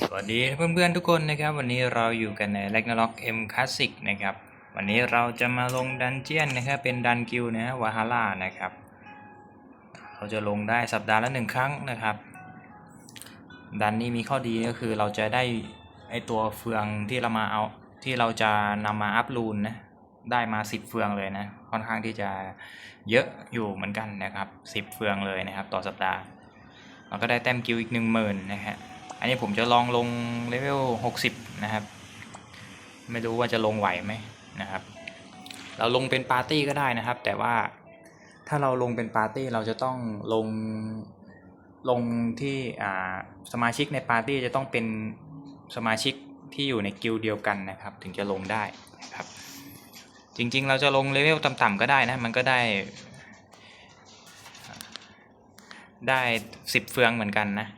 สวัสดีเพื่อนๆทุกคนนะครับ วันนี้เราอยู่กันใน r a g n a r o k M Classic นะครับวันนี้เราจะมาลงดันเจียนนะครับเป็นดันกิลนะฮะวาฮาร่านะครับเราจะลงได้สัปดาห์ละหนึ่งครั้งนะครับ ดันนี้มีข้อดีก็คือเราจะได้ไอตัวเฟืองที่เรามาเอาที่เราจะนำมาอัพรูนนะได้มา 10 เฟืองเลยนะค่อนข้างที่จะเยอะอยู่เหมือนกันนะครับ 10 เฟืองเลยนะครับ ต่อสัปดาห์เราก็ได้แต้มกิลอีก 1 0,000นะฮะ อันนี้ผมจะลองลงเลเวล60 นะครับ ไม่รู้ว่าจะลงไหวไหมนะครับ เราลงเป็นปาร์ตี้ก็ได้นะครับ แต่ว่าถ้าเราลงเป็นปาร์ตี้เราจะต้องลงลงที่สมาชิกในปาร์ตี้จะต้องเป็นสมาชิกที่อยู่ในกิลด์เดียวกันนะครับ ถึงจะลงได้นะครับ จริงๆ เราจะลงเลเวลต่ำๆก็ได้นะ มันก็ได้ ได้10เฟืองเหมือนกันนะ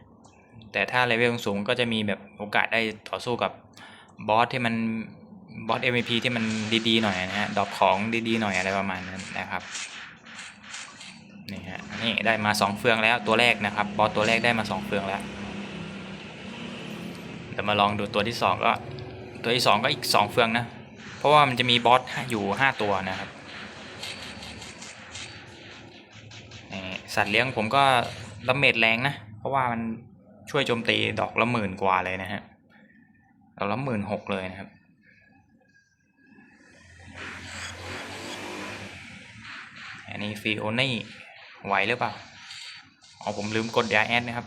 แต่ถ้าเลเวลสูงก็จะมีแบบโอกาสได้ต่อสู้กับบอสที่มันบอส MVP ที่มันดีๆหน่อยนะฮะดอกของดีๆหน่อยอะไรประมาณนั้นนะครับนี่ฮะนี่ได้มา 2 เฟืองแล้วตัวแรกนะครับ บอสตัวแรกได้มา 2 เฟืองแล้วเดี๋ยวมาลองดูตัวที่ 2 ก็ ตัวที่ 2 ก็อีก 2 เฟืองนะ เพราะว่ามันจะมีบอสอยู่ 5 ตัวนะครับนี่สัตว์เลี้ยงผมก็ดาเมจแรงนะ เพราะว่ามัน ช่วยโจมตีดอกละหมื่นกว่าเลยนะฮะดอกละหมื่นหกเลยนะครับอันนี้ฟีโอนี่ไหวหรือเปล่าอ๋อผมลืมกดยาแอดนะครับ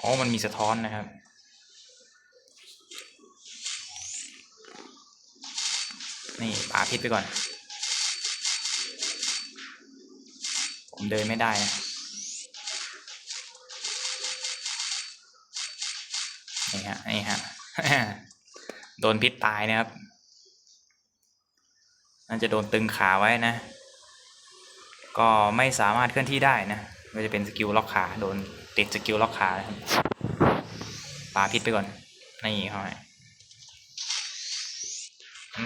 อ๋อมันมีสะท้อนนะครับนี่ปาพิษไปก่อน ผมเดินไม่ได้นะนี่ฮะนี่ฮะโดนพิษตายนะครับน่าจะโดนตึงขาไว้นะ ก็ไม่สามารถเคลื่อนที่ได้นะก็จะเป็นสกิลล็อกขาโดนติดสกิลล็อกขานะครับปาพิษไปก่อนนี่เขา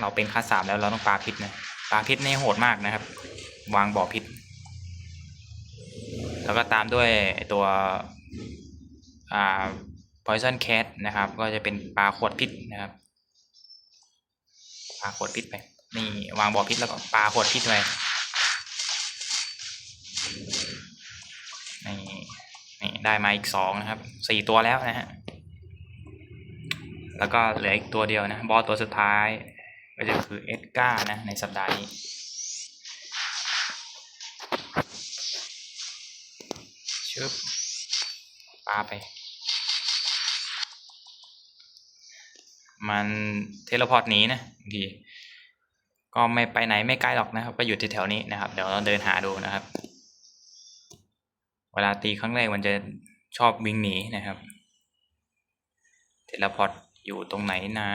เราเป็นคาสามแล้วเราต้องปาพิษนะปาพิษนี่โหดมากนะครับ วางบ่อพิษ แล้วก็ตามด้วยตัวอ่า poison cat นะครับ ก็จะเป็นปลาขวดพิษนะครับปลาขวดพิษไปนี่วางบ่อพิษแล้วก็ปลาขวดพิษไปนี่นี่ได้มาอีกสองนะครับสี่ตัวแล้วนะฮะแล้วก็เหลืออีกตัวเดียวนะ บอสตัวสุดท้าย ก็จะคือเอ็ดการ์นะในสัปดาห์นี้ ชึบปาไป มันเทเลพอร์ตหนีนะบางทีก็ไม่ไปไหนไม่ไกลหรอกนะครับ ก็อยู่ที่แถวนี้นะครับ เดี๋ยวเราเดินหาดูนะครับ เวลาตีครั้งแรกมันจะชอบวิ่งหนีนะครับ เทเลพอร์ตอยู่ตรงไหนนะ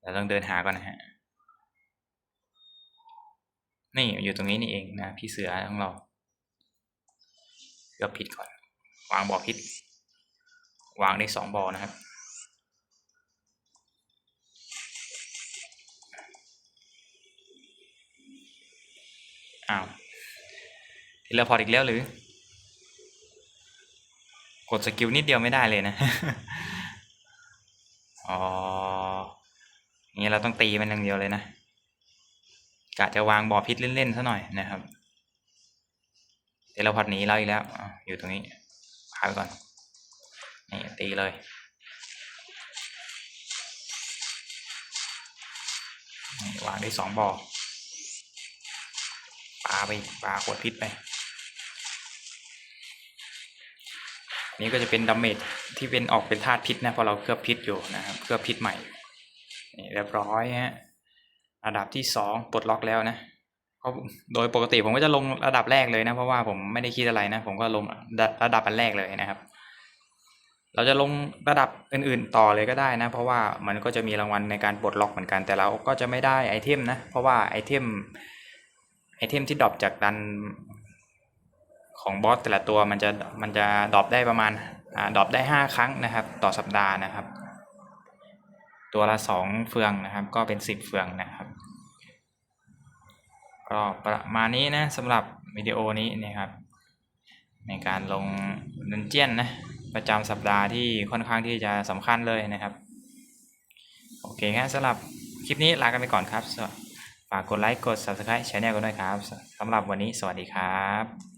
เราต้องเดินหาก่อนนะฮะ นี่อยู่ตรงนี้นี่เองนะ พี่เสือของเรา เกือบผิดก่อน วางบ่อพิษ วางได้สองบ่อนะครับ อ้าวทีละพอร์ตอีกแล้วหรือ กดสกิลนิดเดียวไม่ได้เลยนะ อ๋อนี่เราต้องตีมันอย่างเดียวเลยนะกะจะวางบ่อพิษเล่นๆซะหน่อยนะครับ เทเลพอร์ตหนีเราอีกแล้ว อยู่ตรงนี้พาไปก่อน นี่ตีเลย วางได้สองบ่อปลาไปอีกปาขวดพิษไป นี่ก็จะเป็นดาเมจที่เป็นออกเป็นธาตุพิษนะพราะเราเคลือบพิษอยู่นะครับเคลือบพิษใหม่นี่เรียบร้อยฮะระดับที่สองปลดล็อกแล้วนะ โดยปกติผมก็จะลงระดับแรกเลยนะ เพราะว่าผมไม่ได้คิดอะไรนะ ผมก็ลงระดับอันแรกเลยนะครับ เราจะลงระดับอื่นๆต่อเลยก็ได้นะ เพราะว่ามันก็จะมีรางวัลในการปลดล็อกเหมือนกันแต่เราก็จะไม่ได้ไอเทมนะ เพราะว่าไอเทมไอเทมที่ดรอปจากดันของบอสแต่ละตัวมันจะมันจะดรอปได้ประมาณอ่าดรอปได้ห้าครั้งนะครับ ต่อสัปดาห์นะครับ ตัวละสองเฟืองนะครับ ก็เป็นสิบเฟืองนะครับ ก็ประมาณนี้นะสำหรับวิดีโอนี้นะครับ ในการลงดันเจียนนะประจำสัปดาห์ที่ค่อนข้างที่จะสำคัญเลยนะครับ โอเคครับสำหรับคลิปนี้ลากันไปก่อนครับ ฝากกดไลค์กด subscribe ช anel กันด้วยครับสำหรับวันนี้สวัสดีครับ